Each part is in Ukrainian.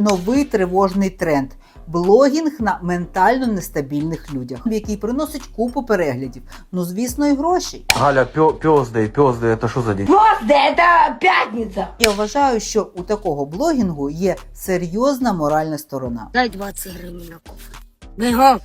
новий тривожний тренд. Блогінг на ментально нестабільних людях, який приносить купу переглядів. Ну, звісно, і гроші. Галя, пё, пёздый, пёздый, это что за день? Просто это пятница. Я вважаю, що у такого блогінгу є серйозна моральна сторона. Дай 20 гривень на кофе. Бігом.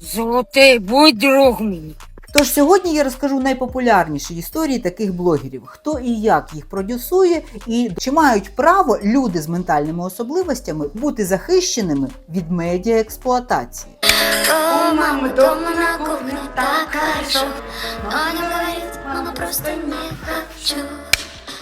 Золотий, будь друг мені. Тож сьогодні я розкажу найпопулярніші історії таких блогерів, хто і як їх продюсує, і чи мають право люди з ментальними особливостями бути захищеними від медіаексплуатації. О, мамы дома на кухне так хорошо Но не мама просто не хочу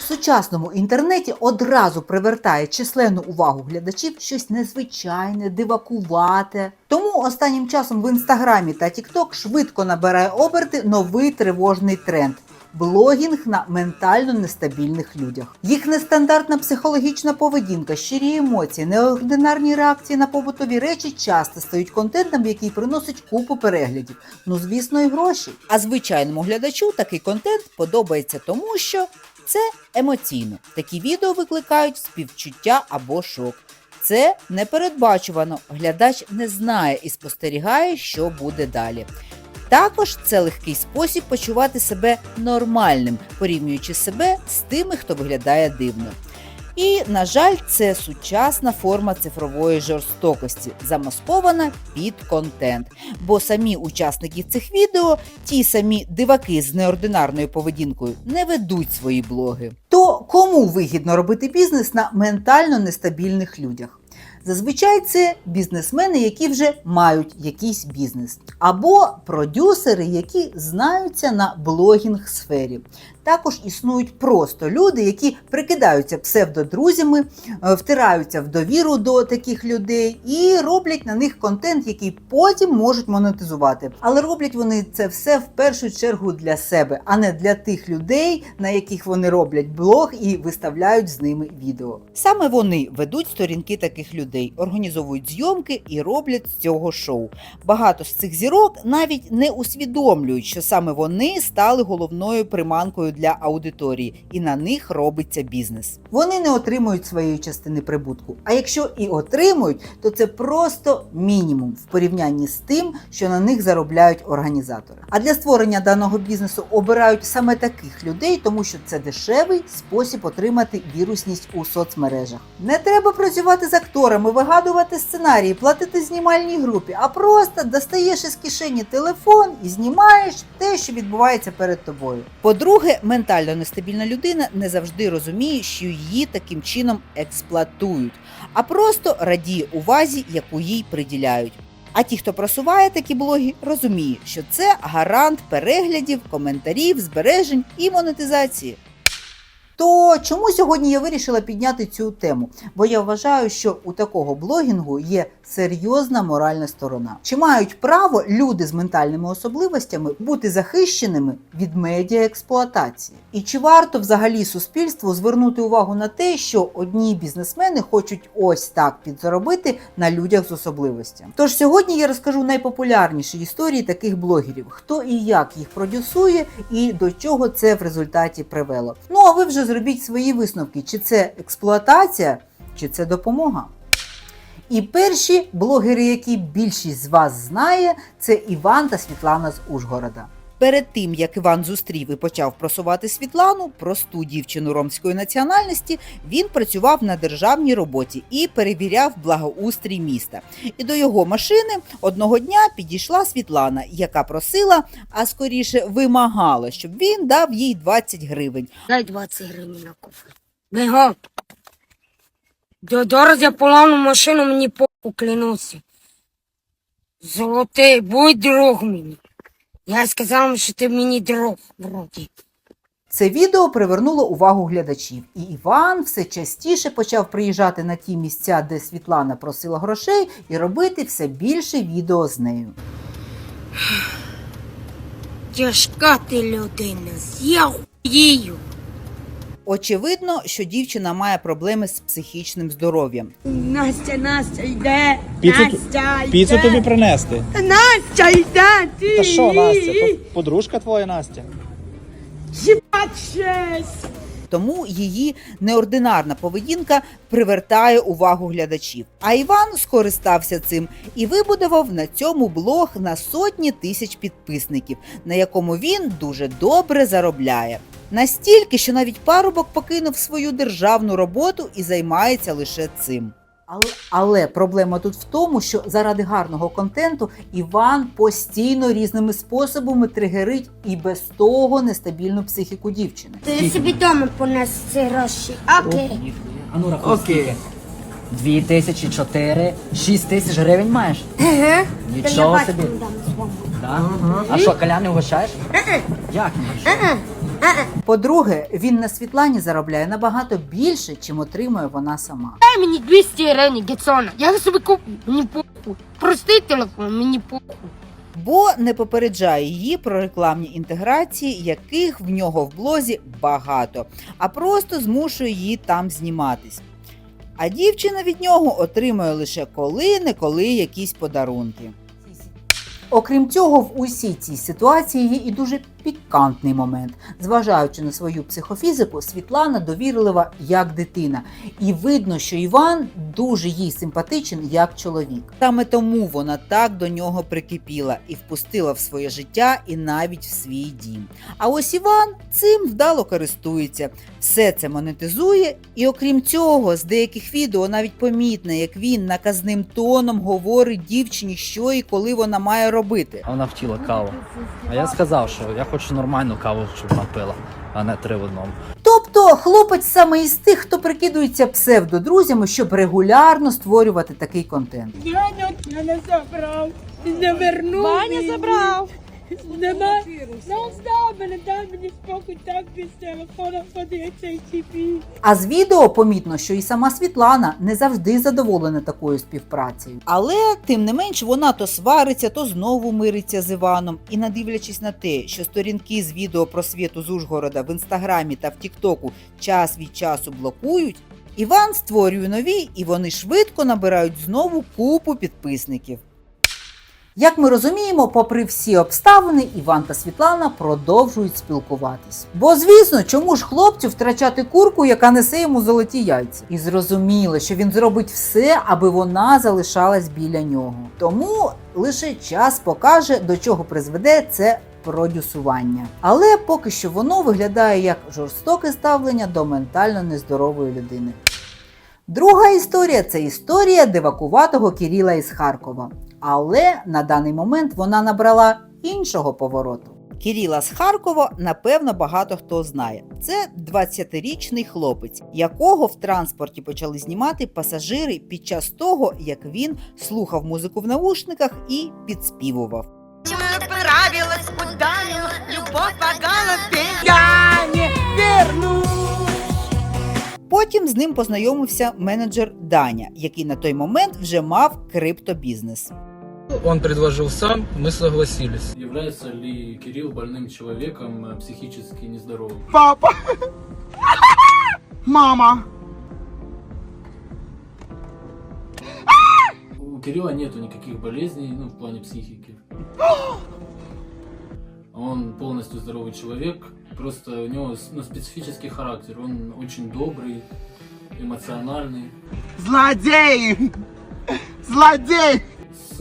сучасному інтернеті одразу привертає численну увагу глядачів щось незвичайне, дивакувате. Тому останнім часом в інстаграмі та Тікток швидко набирає оберти новий тривожний тренд. Блогінг на ментально нестабільних людях. Їх нестандартна психологічна поведінка, щирі емоції, неординарні реакції на побутові речі часто стають контентом, який приносить купу переглядів. Ну, звісно, і гроші. А звичайному глядачу такий контент подобається тому, що це емоційно. Такі відео викликають співчуття або шок. Це непередбачувано. Глядач не знає і спостерігає, що буде далі. Також це легкий спосіб почувати себе нормальним, порівнюючи себе з тими, хто виглядає дивно. І, на жаль, це сучасна форма цифрової жорстокості, замаскована під контент. Бо самі учасники цих відео, ті самі диваки з неординарною поведінкою, не ведуть свої блоги. То кому вигідно робити бізнес на ментально нестабільних людях? Зазвичай це бізнесмени, які вже мають якийсь бізнес, або продюсери, які знаються на блогінг сфері. Також існують просто люди, які прикидаються псевдодрузями, е, втираються в довіру до таких людей і роблять на них контент, який потім можуть монетизувати. Але роблять вони це все в першу чергу для себе, а не для тих людей, на яких вони роблять блог і виставляють з ними відео. Саме вони ведуть сторінки таких людей, організовують зйомки і роблять з цього шоу. Багато з цих зірок навіть не усвідомлюють, що саме вони стали головною приманкою для аудиторії, і на них робиться бізнес. Вони не отримують своєї частини прибутку. А якщо і отримують, то це просто мінімум в порівнянні з тим, що на них заробляють організатори. А для створення даного бізнесу обирають саме таких людей, тому що це дешевий спосіб отримати вірусність у соцмережах. Не треба працювати з акторами, вигадувати сценарії, платити знімальній групі, а просто достаєш із кишені телефон і знімаєш те, що відбувається перед тобою. По-друге, ментально нестабільна людина не завжди розуміє, що її таким чином експлуатують, а просто радіє увазі, яку їй приділяють. А ті, хто просуває такі блоги, розуміє, що це гарант переглядів, коментарів, збережень і монетизації. То чому сьогодні я вирішила підняти цю тему? Бо я вважаю, що у такого блогінгу є серйозна моральна сторона. Чи мають право люди з ментальними особливостями бути захищеними від медіаексплуатації? І чи варто взагалі суспільству звернути увагу на те, що одні бізнесмени хочуть ось так підзаробити на людях з особливостями? Тож сьогодні я розкажу найпопулярніші історії таких блогерів, хто і як їх продюсує, і до чого це в результаті привело. Ну а ви вже зробіть свої висновки, чи це експлуатація, чи це допомога. І перші блогери, які більшість з вас знає, це Іван та Світлана з Ужгорода. Перед тим як Іван зустрів і почав просувати Світлану, просту дівчину ромської національності, він працював на державній роботі і перевіряв благоустрій міста. І до його машини одного дня підійшла Світлана, яка просила, а скоріше вимагала, щоб він дав їй 20 гривень. Дай 20 гривень на кофе. Бігом. Зараз я поламну машину, мені по клянуся. Золотий, будь друг мені. Я сказав, що ти мені друг, вроді. Це відео привернуло увагу глядачів, і Іван все частіше почав приїжджати на ті місця, де Світлана просила грошей, і робити все більше відео з нею. Тяжка ти людина, я їю. Очевидно, що дівчина має проблеми з психічним здоров'ям. Настя, Настя, йде. Піцу, Настя, йде. піцу тобі принести. Настя, йде. Ти. Та що, Настя? Подружка твоя Настя? Їбать щось. Тому її неординарна поведінка привертає увагу глядачів. А Іван скористався цим і вибудував на цьому блог на сотні тисяч підписників, на якому він дуже добре заробляє. Настільки, що навіть парубок покинув свою державну роботу і займається лише цим. Але, але проблема тут в тому, що заради гарного контенту Іван постійно різними способами тригерить і без того нестабільну психіку дівчини. Ти собі дома понес ці гроші. Окей. А ну рахуй скільки? Дві тисячі чотири, шість тисяч гривень маєш? Ага. Нічого собі. Да? А що, каляни вгощаєш? Як ні? По-друге, він на Світлані заробляє набагато більше, чим отримує вона сама. Дай мені 200 гривень, Гетсона. Я собі куплю. Мені похуй. Простий телефон, мені похуй. бо не попереджає її про рекламні інтеграції, яких в нього в блозі багато, а просто змушує її там зніматись. А дівчина від нього отримує лише коли-неколи якісь подарунки. Окрім цього, в усій цій ситуації є і дуже пікантний момент. Зважаючи на свою психофізику, Світлана довірлива як дитина, і видно, що Іван дуже їй симпатичен як чоловік. Саме тому вона так до нього прикипіла і впустила в своє життя і навіть в свій дім. А ось Іван цим вдало користується, все це монетизує, і окрім цього, з деяких відео навіть помітно, як він наказним тоном говорить дівчині, що і коли вона має робити. Вона хотіла каву. А я сказав, що я хочу нормальну каву, щоб вона пила, а не три в одному. Тобто хлопець саме із тих, хто прикидується псевдодрузями, щоб регулярно створювати такий контент. Ваня мене забрав. Не вернув. Ваня забрав. Нема. Ну здав мене, дай мені спокій, так без телефона подивиться і тобі. А з відео помітно, що і сама Світлана не завжди задоволена такою співпрацею. Але тим не менш вона то свариться, то знову мириться з Іваном. І надивлячись на те, що сторінки з відео про світу з Ужгорода в інстаграмі та в Тіктоку час від часу блокують. Іван створює нові, і вони швидко набирають знову купу підписників. Як ми розуміємо, попри всі обставини, Іван та Світлана продовжують спілкуватись. Бо, звісно, чому ж хлопцю втрачати курку, яка несе йому золоті яйця? І зрозуміло, що він зробить все, аби вона залишалась біля нього. Тому лише час покаже, до чого призведе це продюсування. Але поки що воно виглядає як жорстоке ставлення до ментально нездорової людини. Друга історія це історія дивакуватого Кіріла із Харкова. Але на даний момент вона набрала іншого повороту. Кіріла з Харкова, напевно, багато хто знає. Це 20-річний хлопець, якого в транспорті почали знімати пасажири під час того, як він слухав музику в наушниках і підспівував. Отправилась у Даню, любовь погала Потім з ним познайомився менеджер Даня, який на той момент вже мав криптобізнес. Он предложил сам, мы согласились. Является ли Кирилл больным человеком, э, психически нездоровым? Папа! Мама! У Кирилла нету никаких болезней, ну, в плане психики. Он полностью здоровый человек, просто у него ну, специфический характер. Он очень добрый, эмоциональный. Злодей! Злодей! С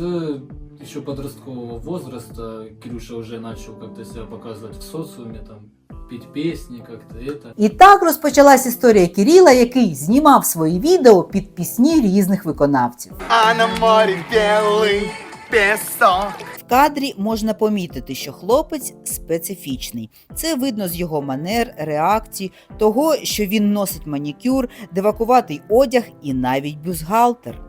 еще подросткового возраста Кирюша уже начал как-то себя показывать в социуме, там, петь песни, как-то это. І так розпочалась історія Кіріла, який знімав свої відео під пісні різних виконавців. А на морі білий пісок. Кадрі можна помітити, що хлопець специфічний. Це видно з його манер, реакцій, того, що він носить манікюр, девакуватий одяг і навіть бюстгальтер.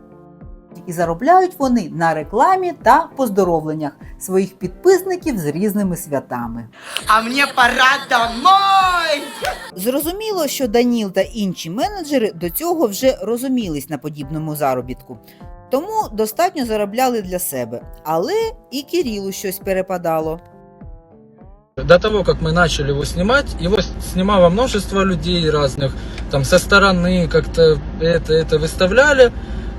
І заробляють вони на рекламі та поздоровленнях своїх підписників з різними святами. А мне пора домой! Зрозуміло, що Даніл та інші менеджери до цього вже розумілись на подібному заробітку Тому достатньо заробляли для себе, але і Кірілу щось перепадало. До того, как мы начали его снимать, его с- снимало множество людей разных, там со стороны как-то это, это выставляли.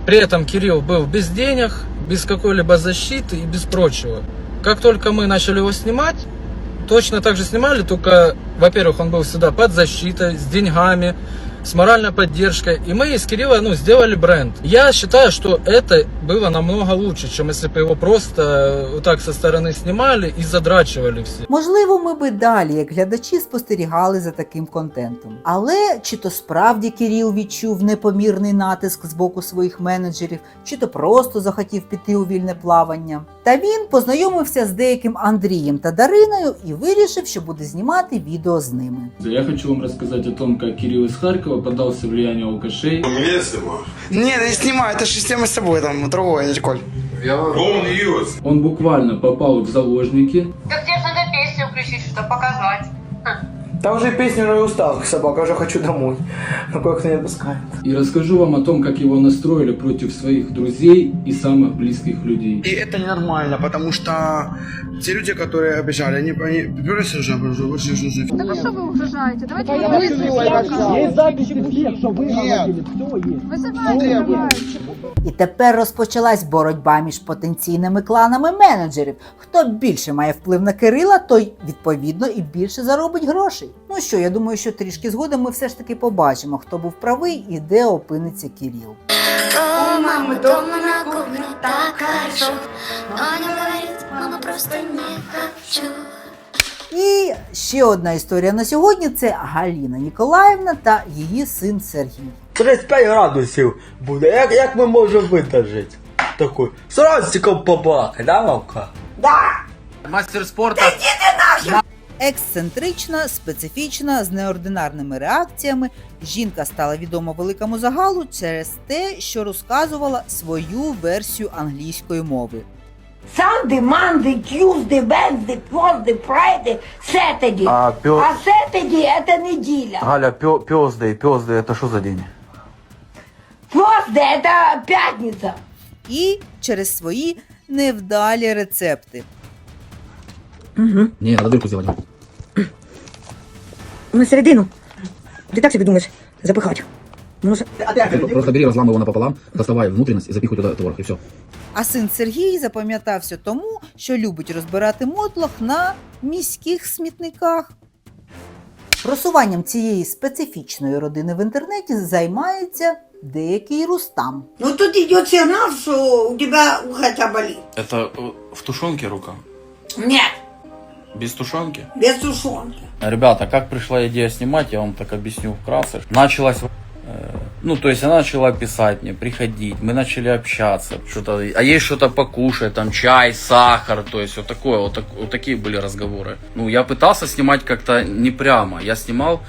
При этом Кирилл был без денег, без какой-либо защиты и без прочего. Как только мы начали его снимать, точно так же снимали, только, во-первых, он был всегда под защитой, с деньгами, с моральной поддержкой. И мы из Кирилла, ну, сделали бренд. Я считаю, что это было намного лучше, чем если бы его просто э, вот так со стороны снимали и задрачивали все. Можливо, ми би далі, як глядачі, спостерігали за таким контентом. Але чи то справді Кирил відчув непомірний натиск з боку своїх менеджерів, чи то просто захотів піти у вільне плавання. Та він познайомився з деяким Андрієм та Дариною і вирішив, що буде знімати відео з ними. Я хочу вам розказати о том, как Кирил із Харкова подався влияння алкашей. Ні, не снимай, це ж система с собою, там, другое, я Коль. Он буквально попал в заложники. Так тебе надо песню включити, щоб показать. Там уже песню уже устал, собака, уже хочу домой. Но как-то не отпускает. И расскажу вам о том, как его настроили против своих друзей и самых близких людей. И это ненормально, потому что те люди, которые обижали, они, они просто уже, уже, уже, уже, Так а что вы угрожаете? Давайте вы Есть записи всех, что вы говорили, все есть. Вызывайте, давайте. І тепер розпочалась боротьба між потенційними кланами менеджерів. Хто більше має вплив на Кирила, той відповідно і більше заробить грошей. Ну що, я думаю, що трішки згодом ми все ж таки побачимо, хто був правий і де опиниться Кирил. У мамы дома на кухне так хорошо Но не говорит, мама просто не хочу І ще одна історія на сьогодні це Галіна Ніколаївна та її син Сергій. 35 градусів буде. Як, як ми можемо? Такой. З разиком побаки, да, мамка? Мастер спорта. Ексцентрична, специфічна, з неординарними реакціями. Жінка стала відома великому загалу через те, що розказувала свою версію англійської мови. Sunday, Monday, Tuesday, Wednesday, Thursday, Friday, Saturday. А, пё... А Saturday это неделя. Галя, пё... пёздый, пёздый, это что за день? Thursday это пятница. І через свої невдалі рецепти. Не, надо дырку сделать. На середину. Ты так себе думаешь? Запыхать. Ну, Просто бери, разламывай его напополам, доставай внутренность и запихивай туда творог, и все. А син Сергій запам'ятався тому, що любить розбирати мотлох на міських смітниках. Просуванням цієї специфічної родини в інтернеті займається деякий Рустам. ну тут идет сигнал, что у тебя ухо болит. Это э, в тушенке рука? Нет, Без тушенки? без тушенки. Ребята, как пришла идея снимать, я вам так объясню вкратце. Началась, э, ну, то есть она начала писать мне, приходить, мы начали общаться, что-то, а есть что-то покушать, там, чай, сахар, то есть вот такое, вот, так- вот такие были разговоры. Ну, я пытался снимать как-то не прямо, я снимал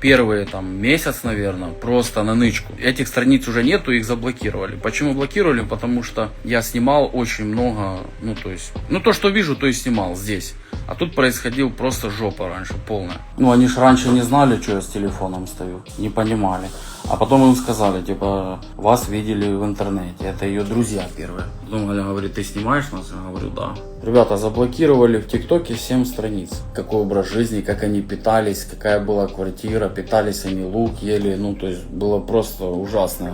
первые там месяц, наверное, просто на нычку. Этих страниц уже нету, их заблокировали. Почему блокировали? Потому что я снимал очень много, ну то есть, ну то, что вижу, то и снимал здесь. А тут происходил просто жопа раньше, полная. Ну они же раньше не знали, что я с телефоном стою, не понимали. А потом им сказали, типа, вас видели в интернете, это ее друзья первые. Потом Галя говорит, ты снимаешь нас? Я говорю, да. Ребята, заблокировали в ТикТоке 7 страниц. Какой образ жизни, как они питались, какая была квартира, питались они лук, ели, ну то есть было просто ужасно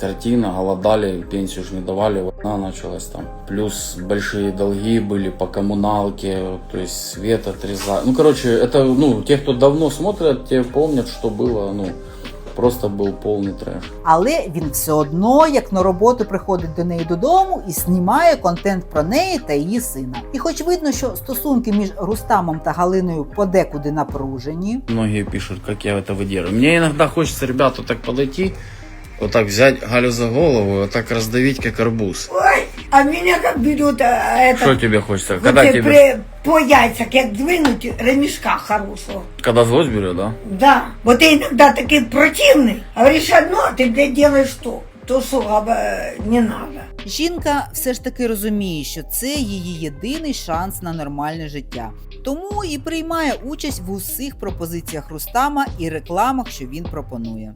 картина, голодали, пенсию же не давали, война началась там. Плюс большие долги были по коммуналке, то есть свет отрезали. Ну, короче, это, ну, те, кто давно смотрят, те помнят, что было, ну, просто был полный трэш. Але він все одно, як на роботу, приходить до неї додому і знімає контент про неї та її сина. І хоч видно, що стосунки між Рустамом та Галиною подекуди напружені, Многие пишут, как я это выдерживаю. Мне иногда хочется, ребята, так подойти, вот так взять Галю за голову, и вот так раздавить, как арбуз. Ой, а меня как берут а, Что это... тебе хочется? вот Когда и тебе, при- по яйцах, как двинуть ремешка хорошего. когда злость берет, да? Да, вот ты иногда такой противный. Говоришь одно, а ты, блядь, делаешь то. То, что а, не надо. жінка все ж таки розуміє, що це її єдиний шанс на нормальне життя. Тому і приймає участь в усіх пропозиціях Рустама і рекламах, що він пропонує.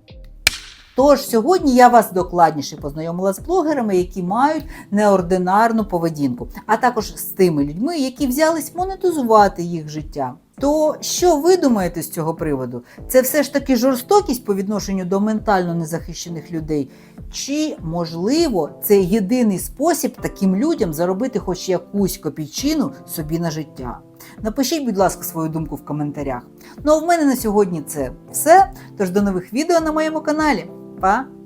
Тож сьогодні я вас докладніше познайомила з блогерами, які мають неординарну поведінку, а також з тими людьми, які взялись монетизувати їх життя. То що ви думаєте з цього приводу? Це все ж таки жорстокість по відношенню до ментально незахищених людей? Чи можливо це єдиний спосіб таким людям заробити хоч якусь копійчину собі на життя? Напишіть, будь ласка, свою думку в коментарях. Ну а в мене на сьогодні це все. Тож до нових відео на моєму каналі. pá.